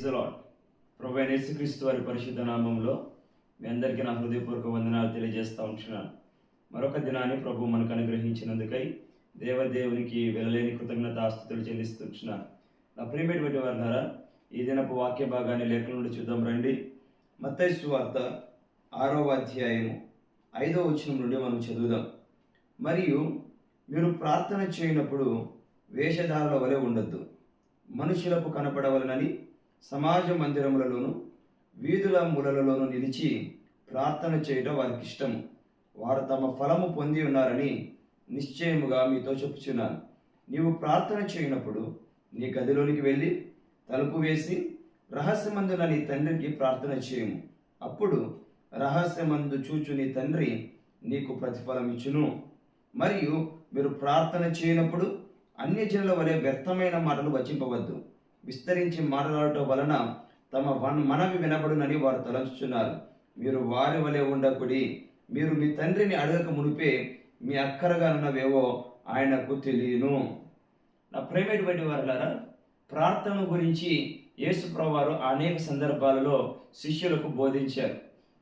Praise the lord ప్రభు యేసుక్రీస్తు వారి పరిశుద్ధ నామంలో మీ అందరికీ నా హృదయపూర్వక వందనాలు తెలియజేస్తూ ఉంటున్నాను. మరొక దినాన్ని ప్రభు మనకు అనుగ్రహించినందుకై దేవదేవునికి వెళ్ళలేని కృతజ్ఞత ఆస్తుతులు చెల్లిస్తున్నాను నా ప్రియమైనటువంటి వారి ద్వారా ఈ దినపు వాక్య భాగాన్ని లేఖల నుండి చూద్దాం రండి. మత్తైసు సువార్త ఆరవ అధ్యాయము ఐదవ వచనం నుండి మనం చదువుదాం. మరియు మీరు ప్రార్థన చేయనప్పుడు వేషధారుల వలె ఉండొద్దు. మనుషులకు కనపడవలనని సమాజ మందిరములలోను వీధుల మూలలలోను నిలిచి ప్రార్థన చేయడం వారికి ఇష్టము. వారు తమ ఫలము పొంది ఉన్నారని నిశ్చయముగా మీతో చెప్పుచున్నాను. నీవు ప్రార్థన చేయనప్పుడు నీ గదిలోనికి వెళ్ళి తలుపు వేసి రహస్యమందున నీ తండ్రికి ప్రార్థన చేయము. అప్పుడు రహస్యమందు చూచు నీ తండ్రి నీకు ప్రతిఫలం ఇచ్చును. మరియు మీరు ప్రార్థన చేయనప్పుడు అన్యజనుల వలె వ్యర్థమైన మాటలు వచింపవద్దు. విస్తరించి మాట్లాడటం వలన తమ వన్ మనవి వినబడునని వారు తలంచుచున్నారు. మీరు వారి వలె ఉండకుడి. మీరు మీ తండ్రిని అడగక మునిపే మీ అక్కరగానున్నవేవో ఆయనకు తెలియను. నా ప్రేమటువంటి వారులారా ప్రార్థన గురించి యేసుప్రభు వారు అనేక సందర్భాలలో శిష్యులకు బోధించారు.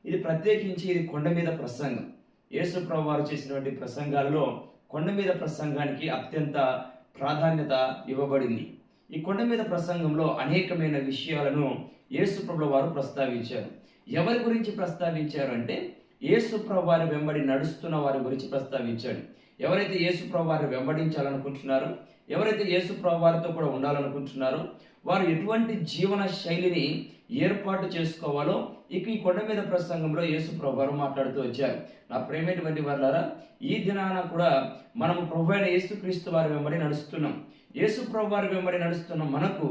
ఇది ప్రత్యేకించి ఇది కొండ మీద ప్రసంగం. యేసుప్రభు వారు చేసినటువంటి ప్రసంగాల్లో కొండ మీద ప్రసంగానికి అత్యంత ప్రాధాన్యత ఇవ్వబడింది. ఈ కొండ మీద ప్రసంగంలో అనేకమైన విషయాలను యేసుప్రభు వారు ప్రస్తావించారు. ఎవరి గురించి ప్రస్తావించారు అంటే యేసుప్రభు వారి వెంబడి నడుస్తున్న వారి గురించి ప్రస్తావించాడు. ఎవరైతే యేసుప్రభు వారిని వెంబడించాలనుకుంటున్నారో ఎవరైతే యేసుప్రభు వారితో కూడా ఉండాలనుకుంటున్నారో వారు ఎటువంటి జీవన శైలిని ఏర్పాటు చేసుకోవాలో ఇక ఈ కొండ మీద ప్రసంగంలో యేసు ప్రభువారు మాట్లాడుతూ వచ్చారు. నా ప్రేమేటువంటి వాళ్ళారా ఈ దినాన కూడా మనము ప్రభు అయిన యేసుక్రీస్తు వారి వెంబడి నడుస్తున్నాం. యేసు ప్రభు వారి వెంబడి నడుస్తున్న మనకు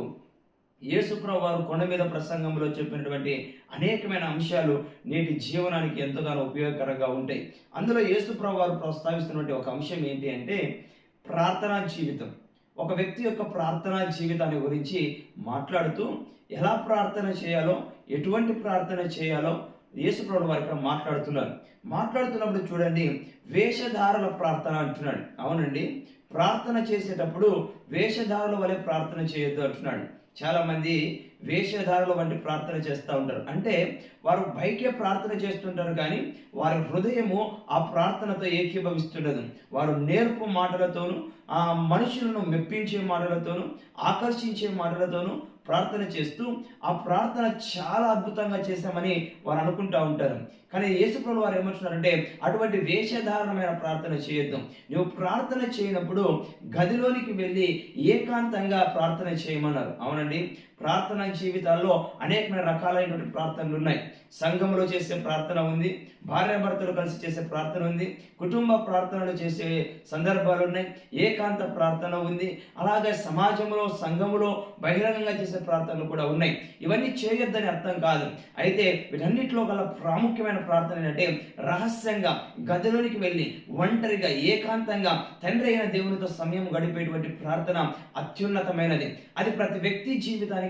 యేసుప్రభు వారు కొండ మీద ప్రసంగంలో చెప్పినటువంటి అనేకమైన అంశాలు నేటి జీవనానికి ఎంతగానో ఉపయోగకరంగా ఉంటాయి. అందులో యేసుప్రభు వారు ప్రస్తావిస్తున్నటువంటి ఒక అంశం ఏంటి అంటే ప్రార్థనా జీవితం. ఒక వ్యక్తి యొక్క ప్రార్థనా జీవితాన్ని గురించి మాట్లాడుతూ ఎలా ప్రార్థన చేయాలో ఎటువంటి ప్రార్థన చేయాలో యేసుప్రభు వారు ఇక్కడ మాట్లాడుతున్నారు. మాట్లాడుతున్నప్పుడు చూడండి వేషధారల ప్రార్థన అంటున్నాడు. అవునండి ప్రార్థన చేసేటప్పుడు వేషధారుల వలె ప్రార్థన చేయొద్దు అంటున్నాడు. చాలామంది వేషధారుల వంటి ప్రార్థన చేస్తూ ఉంటారు. అంటే వారు బయటే ప్రార్థన చేస్తుంటారు కానీ వారి హృదయము ఆ ప్రార్థనతో ఏకీభవిస్తుండదు. వారు నేర్పు మాటలతోనూ ఆ మనుషులను మెప్పించే మాటలతోనూ ఆకర్షించే మాటలతోనూ ప్రార్థన చేస్తూ ఆ ప్రార్థన చాలా అద్భుతంగా చేశామని వారు అనుకుంటా ఉంటారు. కానీ యేసుప్రభు వారు ఏమంటున్నారంటే అటువంటి వేషధారణమైన ప్రార్థన చేయొద్దు. నువ్వు ప్రార్థన చేయనప్పుడు గదిలోనికి వెళ్ళి ఏకాంతంగా ప్రార్థన చేయమన్నారు. అవునండి. ప్రార్థన జీవితాల్లో అనేకమైన రకాలైనటువంటి ప్రార్థనలు ఉన్నాయి. సంఘంలో చేసే ప్రార్థన ఉంది. భార్యాభర్తలు కలిసి చేసే ప్రార్థన ఉంది. కుటుంబ ప్రార్థనలు చేసే సందర్భాలు ఉన్నాయి. ఏకాంత ప్రార్థన ఉంది. అలాగే సమాజంలో సంఘములో బహిరంగంగా చేసే ప్రార్థనలు కూడా ఉన్నాయి. ఇవన్నీ చేయొద్దని అర్థం కాదు. అయితే వీటన్నిటిలో గల ప్రాముఖ్యమైన ప్రార్థన ఏంటంటే రహస్యంగా గదిలోనికి వెళ్ళి ఒంటరిగా ఏకాంతంగా తండ్రి అయిన దేవునితో సమయం గడిపేటువంటి ప్రార్థన అత్యున్నతమైనది. అది ప్రతి వ్యక్తి జీవితానికి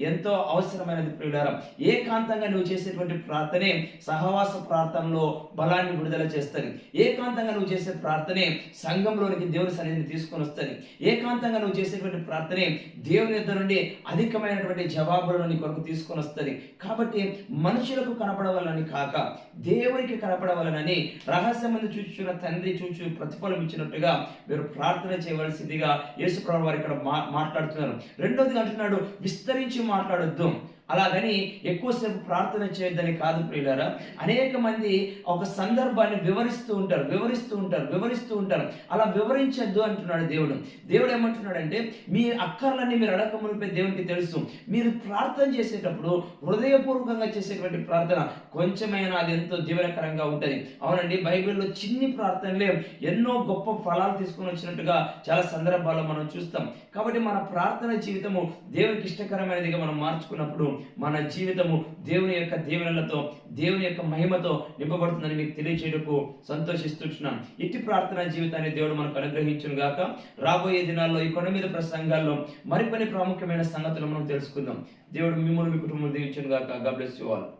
ఎంతో అవసరమైనది ప్రియులారం. ఏకాంతంగా నువ్వు చేసేటువంటి ప్రార్థనే సహవాస ప్రార్థనలో బలాన్ని విడుదల చేస్తుంది. ఏకాంతంగా నువ్వు చేసే ప్రార్థనే సంఘంలోనికి దేవుని సన్నిధిని తీసుకొని వస్తుంది. ఏకాంతంగా నువ్వు చేసేటువంటి ప్రార్థనే దేవుని ఇద్దరు నుండి అధికమైనటువంటి జవాబులను నీ కొరకు తీసుకొని వస్తుంది. కాబట్టి మనుషులకు కనపడవాలని కాక దేవునికి కనపడవాలనని రహస్యమంది చూచున్న తండ్రి చూచు ప్రతిఫలం ఇచ్చినట్టుగా మీరు ప్రార్థన చేయవలసిందిగా యేసుప్రభు వారు ఇక్కడ మా మాట్లాడుతున్నారు. రెండోది అంటున్నాడు విస్తరించి మాట్లాడొద్దు. అలాగని ఎక్కువసేపు ప్రార్థన చేయొద్దని కాదు ప్రియులారా. అనేక మంది ఒక సందర్భాన్ని వివరిస్తూ ఉంటారు వివరిస్తూ ఉంటారు వివరిస్తూ ఉంటారు. అలా వివరించద్దు అంటున్నాడు దేవుడు. దేవుడు ఏమంటున్నాడంటే మీ అక్కర్లన్నీ మీరు అడగ మునిపే దేవునికి తెలుసు. మీరు ప్రార్థన చేసేటప్పుడు హృదయపూర్వకంగా చేసేటువంటి ప్రార్థన కొంచెమైనా అది ఎంతో జీవనకరంగా ఉంటుంది. అవునండి బైబిల్లో చిన్ని ప్రార్థనలే ఎన్నో గొప్ప ఫలాలు తీసుకొని వచ్చినట్టుగా చాలా సందర్భాల్లో మనం చూస్తాం. కాబట్టి మన ప్రార్థన జీవితము దేవునికి ఇష్టకరమైనదిగా మనం మార్చుకున్నప్పుడు మన జీవితము దేవుని యొక్క దీవెనలతో దేవుని యొక్క మహిమతో నింపబడుతుందని మీకు తెలియచేయటకు సంతోషిస్తున్నాం ఇట్టి ప్రార్థనా జీవితాన్ని దేవుడు మనకు అనుగ్రహించును గాక. రాబోయే దినాల్లో ఈ కొండ మీద ప్రసంగాల్లో మరికొన్ని ప్రాముఖ్యమైన సంగతులు మనం తెలుసుకుందాం. దేవుడు మిమ్మల్ని మీ కుటుంబం దీవించును గాక. God you all